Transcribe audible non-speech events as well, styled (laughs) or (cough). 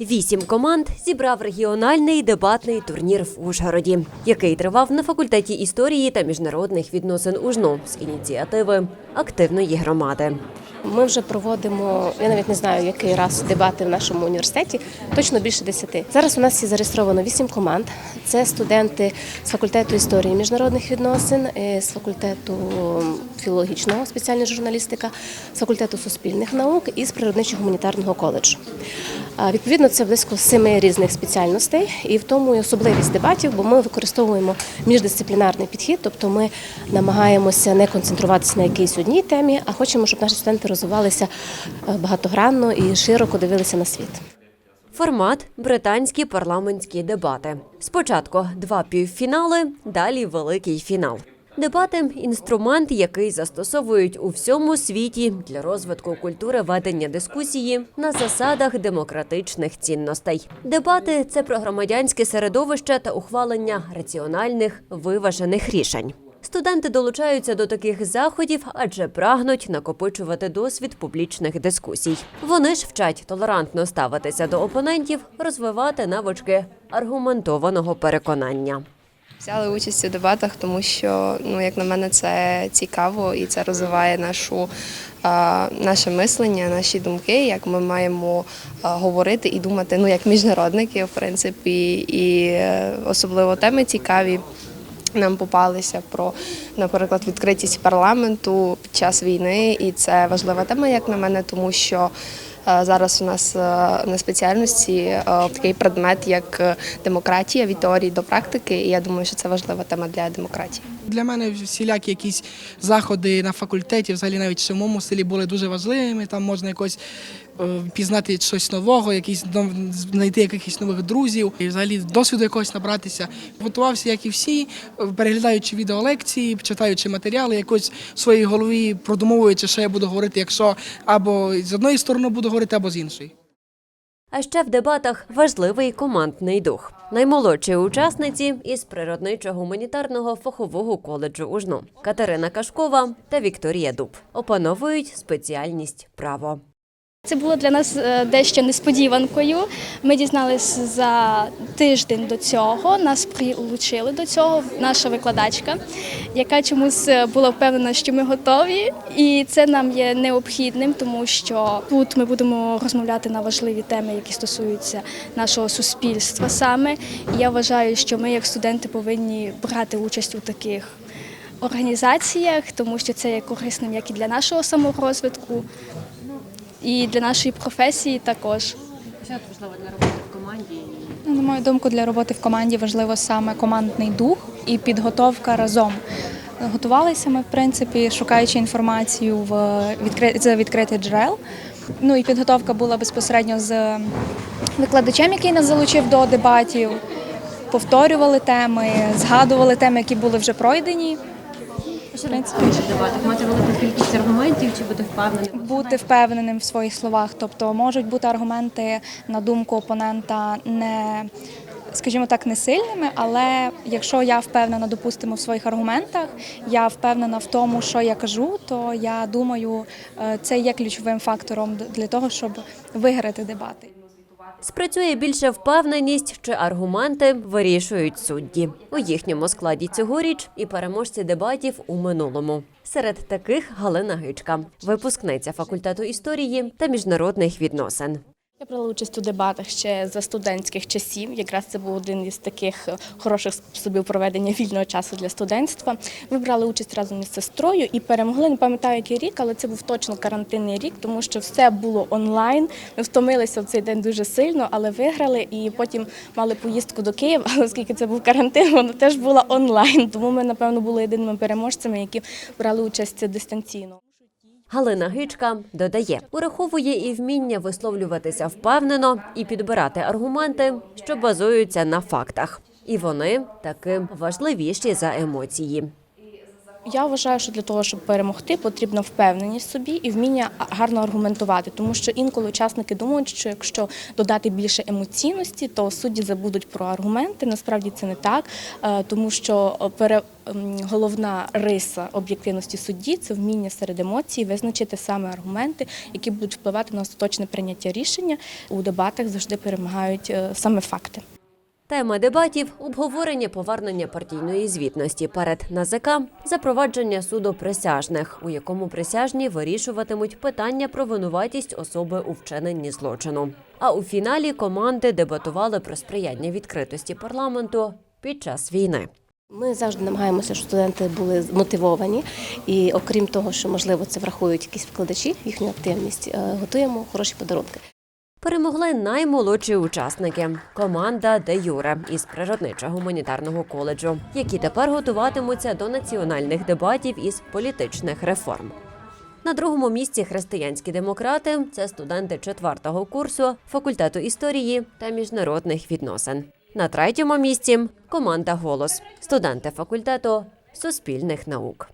Вісім команд зібрав регіональний дебатний турнір в Ужгороді, який тривав на факультеті історії та міжнародних відносин УЖНУ з ініціативи активної громади. Ми вже проводимо, я навіть не знаю, який раз дебати в нашому університеті, точно більше десяти. Зараз у нас є зареєстровано вісім команд. Це студенти з факультету історії міжнародних відносин, е, з факультету філологічного спеціальна журналістика, з факультету суспільних наук і з природничо-гуманітарного коледжу. Відповідно, це близько семи різних спеціальностей, і в тому і особливість дебатів, бо ми використовуємо міждисциплінарний підхід, тобто ми намагаємося не концентруватися на якійсь одній темі, а хочемо, щоб наші студенти розвивалися е, багатогранно і широко дивилися на світ. Формат британські парламентські дебати. Спочатку два півфінали, далі великий фінал. Дебати інструмент, який застосовують у всьому світі для розвитку культури ведення дискусії на засадах демократичних цінностей. Дебати це про громадянське середовище та ухвалення раціональних виважених рішень. Студенти долучаються до таких заходів, адже прагнуть накопичувати досвід публічних дискусій. Вони ж вчать толерантно ставитися до опонентів, розвивати навички аргументованого переконання. Взяли участь у дебатах, тому що, ну, як на мене, це цікаво і це розвиває нашу, наше мислення, наші думки, як ми маємо говорити і думати, ну, як міжнародники, в принципі, і е, особливо теми цікаві. Нам попалися про, наприклад, відкритість парламенту під час війни, і це важлива тема, як на мене, тому що зараз у нас е, на спеціальності е, такий предмет, як е, демократія від теорії до практики, і я думаю, що це важлива тема для демократії. Для мене всілякі якісь заходи на факультеті, взагалі навіть в самому селі були дуже важливими. Там можна якось е, пізнати щось нового, якісь знайти якихось нових друзів, і взагалі досвіду якогось набратися. Готувався, як і всі, е, переглядаючи відеолекції, читаючи матеріали, якось в своїй голові продумовуючи, що я буду говорити, якщо або з одної сторони буду говорити, або з іншої. А ще в дебатах важливий командний дух. Наймолодші учасниці із природничо-гуманітарного фахового коледжу УЖНУ Катерина Кашкова та Вікторія Дуб опановують спеціальність право. Це було для нас е, дещо несподіванкою. Ми дізналися за тиждень до цього. Нас прилучили до цього наша викладачка, яка чомусь е, була впевнена, що ми готові, і це нам є необхідним, тому що тут ми будемо розмовляти на важливі теми, які стосуються нашого суспільства саме. І я вважаю, що ми, як студенти, повинні брати участь у таких організаціях, тому що це є корисним як і для нашого саморозвитку, і для нашої професії також. Ну, На мою думку, для роботи в команді важливо саме командний дух і підготовка разом. Готувалися ми, в принципі, шукаючи інформацію в відкри- з відкритих джерел. Ну і підготовка була безпосередньо з викладачем, який нас залучив до дебатів. Повторювали теми, згадували теми, які були вже пройдені. В принципі, дебатах мати велику кількість аргументів чи бути впевненим? Бути впевненим в своїх словах. Тобто можуть бути аргументи на думку опонента не, скажімо так, не сильними, але якщо я впевнена, допустимо, в своїх аргументах, я впевнена в тому, що я кажу, то я думаю, е, це є ключовим фактором для того, щоб виграти дебати. Спрацює більше впевненість, чи аргументи вирішують судді. У їхньому складі цьогоріч і переможці дебатів у минулому. Серед таких Галина Гичка, випускниця факультету історії та міжнародних відносин. Я брала участь у дебатах ще за студентських часів. Якраз це був один із таких е, хороших способів проведення вільного часу для студентства. Ми брали участь разом із сестрою і перемогли. Не пам'ятаю, який рік, але це був точно карантинний рік, тому що все було онлайн. Ми втомилися в цей день дуже сильно, але виграли. І потім мали поїздку до Києва. Але (laughs) оскільки це був карантин, вона теж була онлайн. Тому ми, напевно, були єдиними переможцями, які брали участь дистанційно. Галина Гичка додає, ураховує і вміння висловлюватися впевнено і підбирати аргументи, що базуються на фактах. І вони таки важливіші за емоції. Я вважаю, що для того, щоб перемогти, потрібна впевненість собі і вміння гарно аргументувати, тому що інколи учасники думають, що якщо додати більше емоційності, то судді забудуть про аргументи. Насправді це не так, е, тому що е, пере, головна риса об'єктивності судді це вміння серед емоцій визначити саме аргументи, які будуть впливати на остаточне прийняття рішення. У дебатах завжди перемагають е, саме факти. Тема дебатів обговорення повернення партійної звітності перед НАЗК, запровадження суду присяжних, у якому присяжні вирішуватимуть питання про винуватість особи у вчиненні злочину. А у фіналі команди дебатували про сприяння відкритості парламенту під час війни. Ми завжди намагаємося, щоб студенти були мотивовані, і окрім того, що можливо це врахують якісь викладачі, їхню активність, е, готуємо хороші подарунки. Перемогли наймолодші учасники команда Де Юре із природничо-гуманітарного коледжу, які тепер готуватимуться до національних дебатів із політичних реформ. На другому місці християнські демократи це студенти четвертого курсу факультету історії та міжнародних відносин. На третьому місці команда Голос, студенти факультету суспільних наук.